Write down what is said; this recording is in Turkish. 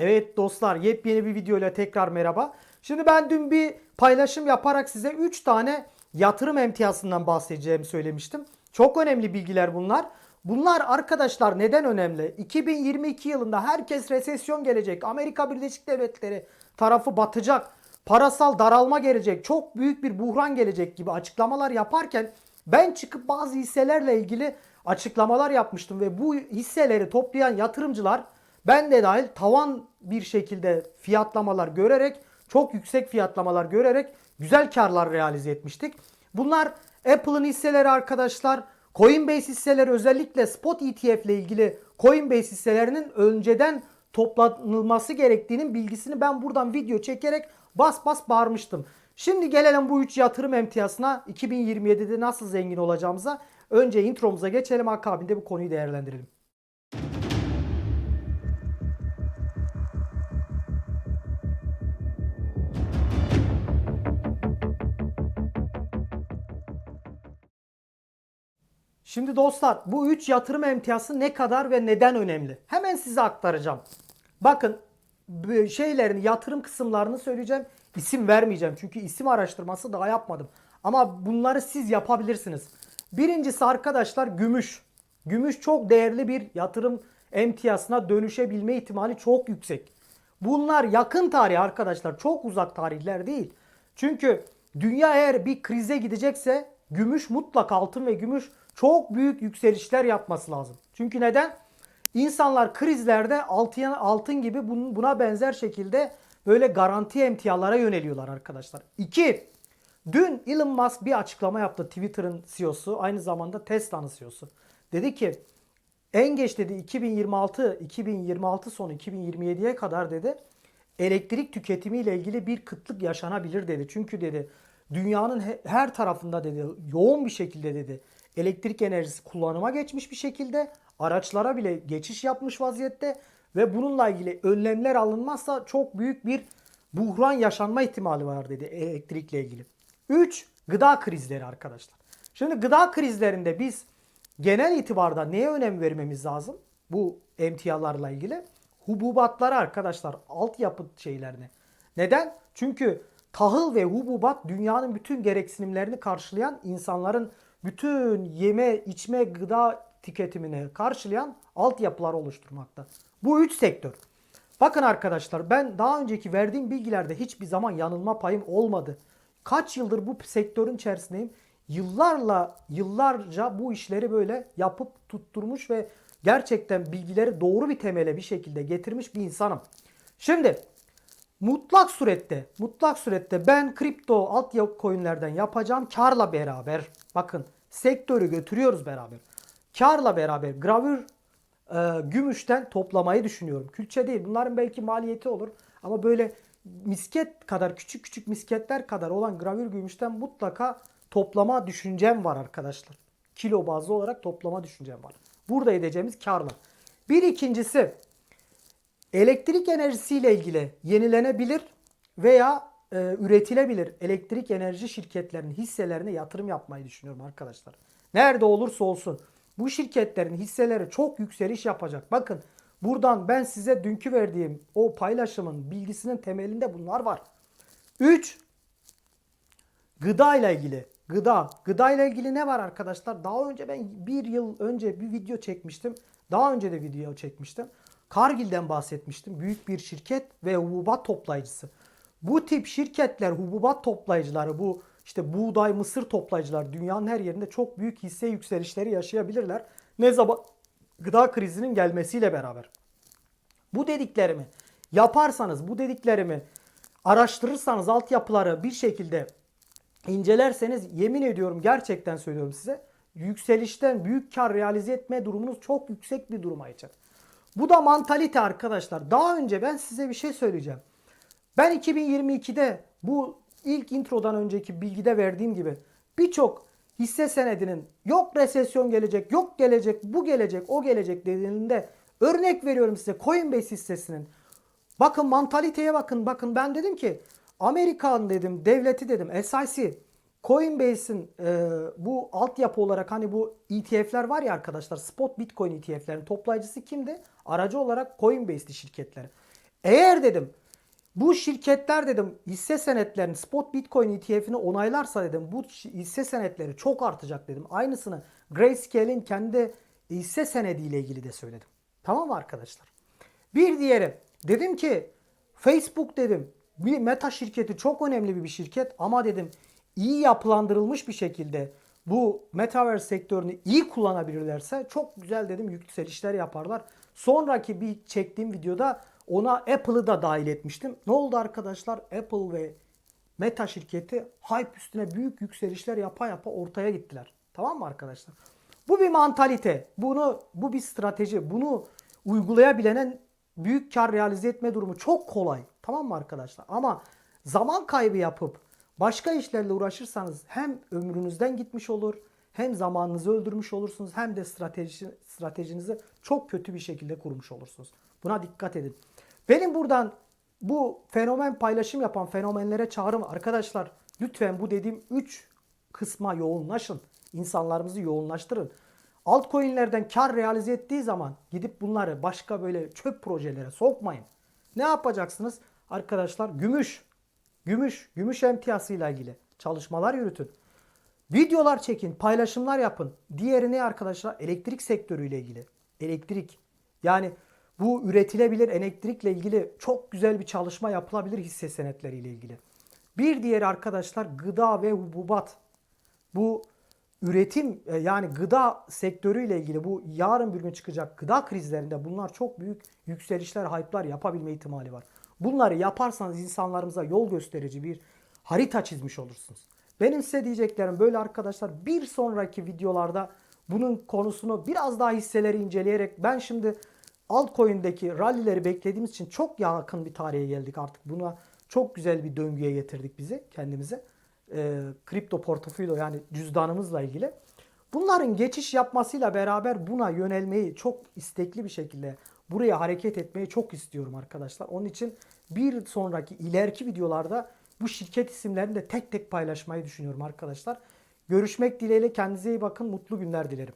Evet dostlar yepyeni bir videoyla tekrar merhaba. Şimdi ben dün bir paylaşım yaparak size 3 tane yatırım emtiyasından bahsedeceğimi söylemiştim. Çok önemli bilgiler bunlar. Bunlar arkadaşlar neden önemli? 2022 yılında herkes resesyon gelecek. Amerika Birleşik Devletleri tarafı batacak. Parasal daralma gelecek. Çok büyük bir buhran gelecek gibi açıklamalar yaparken ben çıkıp bazı hisselerle ilgili açıklamalar yapmıştım ve bu hisseleri toplayan yatırımcılar ben de dahil tavan bir şekilde fiyatlamalar görerek çok yüksek fiyatlamalar görerek güzel karlar realize etmiştik. Bunlar Apple'ın hisseleri arkadaşlar. Coinbase hisseleri özellikle spot ETF ile ilgili Coinbase hisselerinin önceden toplanılması gerektiğinin bilgisini ben buradan video çekerek bas bas bağırmıştım. Şimdi gelelim bu 3 yatırım emtiyasına 2027'de nasıl zengin olacağımıza. Önce intromuza geçelim akabinde bu konuyu değerlendirelim. Şimdi dostlar bu 3 yatırım emtiyası ne kadar ve neden önemli? Hemen size aktaracağım. Bakın şeylerin yatırım kısımlarını söyleyeceğim. İsim vermeyeceğim çünkü isim araştırması daha yapmadım. Ama bunları siz yapabilirsiniz. Birincisi arkadaşlar gümüş. Gümüş çok değerli bir yatırım emtiyasına dönüşebilme ihtimali çok yüksek. Bunlar yakın tarih arkadaşlar. Çok uzak tarihler değil. Çünkü dünya eğer bir krize gidecekse gümüş mutlak altın ve gümüş çok büyük yükselişler yapması lazım. Çünkü neden? İnsanlar krizlerde altın, gibi bun- buna benzer şekilde böyle garanti emtialara yöneliyorlar arkadaşlar. İki, dün Elon Musk bir açıklama yaptı Twitter'ın CEO'su aynı zamanda Tesla'nın CEO'su. Dedi ki en geç dedi 2026 2026 sonu 2027'ye kadar dedi elektrik tüketimi ile ilgili bir kıtlık yaşanabilir dedi. Çünkü dedi dünyanın he- her tarafında dedi yoğun bir şekilde dedi elektrik enerjisi kullanıma geçmiş bir şekilde araçlara bile geçiş yapmış vaziyette ve bununla ilgili önlemler alınmazsa çok büyük bir buhran yaşanma ihtimali var dedi elektrikle ilgili. 3. Gıda krizleri arkadaşlar. Şimdi gıda krizlerinde biz genel itibarda neye önem vermemiz lazım? Bu emtialarla ilgili. Hububatlara arkadaşlar altyapı şeylerine. Neden? Çünkü tahıl ve hububat dünyanın bütün gereksinimlerini karşılayan insanların bütün yeme, içme, gıda tüketimini karşılayan altyapılar oluşturmakta. Bu üç sektör. Bakın arkadaşlar ben daha önceki verdiğim bilgilerde hiçbir zaman yanılma payım olmadı. Kaç yıldır bu sektörün içerisindeyim. Yıllarla yıllarca bu işleri böyle yapıp tutturmuş ve gerçekten bilgileri doğru bir temele bir şekilde getirmiş bir insanım. Şimdi mutlak surette mutlak surette ben kripto altyapı coinlerden yapacağım karla beraber bakın sektörü götürüyoruz beraber. Karla beraber gravür e, gümüşten toplamayı düşünüyorum. Külçe değil. Bunların belki maliyeti olur. Ama böyle misket kadar küçük küçük misketler kadar olan gravür gümüşten mutlaka toplama düşüncem var arkadaşlar. Kilo bazlı olarak toplama düşüncem var. Burada edeceğimiz karla. Bir ikincisi elektrik enerjisiyle ilgili yenilenebilir veya e, üretilebilir elektrik enerji şirketlerinin hisselerine yatırım yapmayı düşünüyorum arkadaşlar. Nerede olursa olsun bu şirketlerin hisseleri çok yükseliş yapacak. Bakın buradan ben size dünkü verdiğim o paylaşımın bilgisinin temelinde bunlar var. 3. Gıda ile ilgili. Gıda. Gıda ile ilgili ne var arkadaşlar? Daha önce ben bir yıl önce bir video çekmiştim. Daha önce de video çekmiştim. Cargill'den bahsetmiştim. Büyük bir şirket ve hububat toplayıcısı. Bu tip şirketler, hububat toplayıcıları, bu işte buğday, mısır toplayıcılar dünyanın her yerinde çok büyük hisse yükselişleri yaşayabilirler. Ne zaman gıda krizinin gelmesiyle beraber. Bu dediklerimi yaparsanız, bu dediklerimi araştırırsanız altyapıları bir şekilde incelerseniz yemin ediyorum gerçekten söylüyorum size yükselişten büyük kar realize etme durumunuz çok yüksek bir duruma geçer. Bu da mantalite arkadaşlar. Daha önce ben size bir şey söyleyeceğim. Ben 2022'de bu ilk introdan önceki bilgide verdiğim gibi birçok hisse senedinin yok resesyon gelecek, yok gelecek, bu gelecek, o gelecek dediğinde örnek veriyorum size Coinbase hissesinin. Bakın mantaliteye bakın. Bakın ben dedim ki Amerikan dedim, devleti dedim, SIC, Coinbase'in e, bu altyapı olarak hani bu ETF'ler var ya arkadaşlar spot Bitcoin ETF'lerin toplayıcısı kimdi? Aracı olarak Coinbase'li şirketler. Eğer dedim bu şirketler dedim hisse senetlerini spot bitcoin ETF'ini onaylarsa dedim bu hisse senetleri çok artacak dedim. Aynısını Grayscale'in kendi hisse senediyle ilgili de söyledim. Tamam mı arkadaşlar? Bir diğeri dedim ki Facebook dedim bir meta şirketi çok önemli bir şirket ama dedim iyi yapılandırılmış bir şekilde bu metaverse sektörünü iyi kullanabilirlerse çok güzel dedim yükselişler yaparlar. Sonraki bir çektiğim videoda ona Apple'ı da dahil etmiştim. Ne oldu arkadaşlar? Apple ve Meta şirketi hype üstüne büyük yükselişler yapa yapa ortaya gittiler. Tamam mı arkadaşlar? Bu bir mantalite. Bunu bu bir strateji. Bunu uygulayabilenin büyük kar realize etme durumu çok kolay. Tamam mı arkadaşlar? Ama zaman kaybı yapıp başka işlerle uğraşırsanız hem ömrünüzden gitmiş olur, hem zamanınızı öldürmüş olursunuz, hem de strateji, stratejinizi çok kötü bir şekilde kurmuş olursunuz. Buna dikkat edin. Benim buradan bu fenomen paylaşım yapan fenomenlere çağrım arkadaşlar lütfen bu dediğim 3 kısma yoğunlaşın. İnsanlarımızı yoğunlaştırın. Altcoin'lerden kar realize ettiği zaman gidip bunları başka böyle çöp projelere sokmayın. Ne yapacaksınız? Arkadaşlar gümüş, gümüş, gümüş emtiyasıyla ilgili çalışmalar yürütün. Videolar çekin, paylaşımlar yapın. Diğeri ne arkadaşlar? Elektrik sektörüyle ilgili. Elektrik. Yani bu üretilebilir elektrikle ilgili çok güzel bir çalışma yapılabilir hisse senetleriyle ilgili. Bir diğeri arkadaşlar gıda ve hububat. Bu üretim e, yani gıda sektörüyle ilgili bu yarın bir gün çıkacak gıda krizlerinde bunlar çok büyük yükselişler, hype'lar yapabilme ihtimali var. Bunları yaparsanız insanlarımıza yol gösterici bir harita çizmiş olursunuz. Benim size diyeceklerim böyle arkadaşlar. Bir sonraki videolarda bunun konusunu biraz daha hisseleri inceleyerek ben şimdi altcoin'deki rallileri beklediğimiz için çok yakın bir tarihe geldik artık. Buna çok güzel bir döngüye getirdik bizi kendimize. Ee, kripto portfolyo yani cüzdanımızla ilgili. Bunların geçiş yapmasıyla beraber buna yönelmeyi çok istekli bir şekilde buraya hareket etmeyi çok istiyorum arkadaşlar. Onun için bir sonraki ileriki videolarda bu şirket isimlerini de tek tek paylaşmayı düşünüyorum arkadaşlar. Görüşmek dileğiyle kendinize iyi bakın. Mutlu günler dilerim.